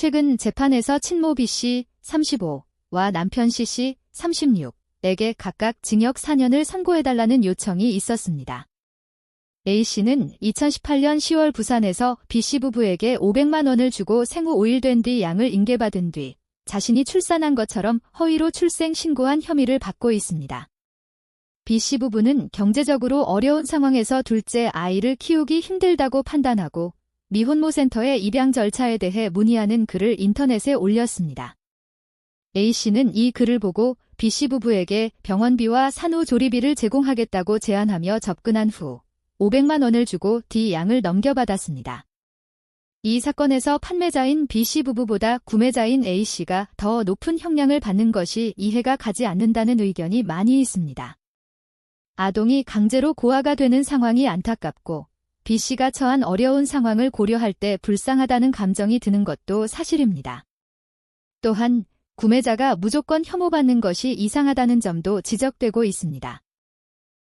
최근 재판에서 친모 B씨 35와 남편 C씨 36에게 각각 징역 4년을 선고해달라는 요청이 있었습니다. A씨는 2018년 10월 부산에서 B씨 부부에게 500만 원을 주고 생후 5일 된 뒤 양을 인계받은 뒤 자신이 출산한 것처럼 허위로 출생 신고한 혐의를 받고 있습니다. B씨 부부는 경제적으로 어려운 상황에서 둘째 아이를 키우기 힘들다고 판단하고 미혼모 센터의 입양 절차에 대해 문의하는 글을 인터넷에 올렸습니다. A씨는 이 글을 보고 B씨 부부에게 병원비와 산후조리비를 제공하겠다고 제안하며 접근한 후 500만 원을 주고 D 양을 넘겨받았습니다. 이 사건에서 판매자인 B씨 부부보다 구매자인 A씨가 더 높은 형량을 받는 것이 이해가 가지 않는다는 의견이 많이 있습니다. 아동이 강제로 고아가 되는 상황이 안타깝고 B씨가 처한 어려운 상황을 고려할 때 불쌍하다는 감정이 드는 것도 사실입니다. 또한 구매자가 무조건 혐오받는 것이 이상하다는 점도 지적되고 있습니다.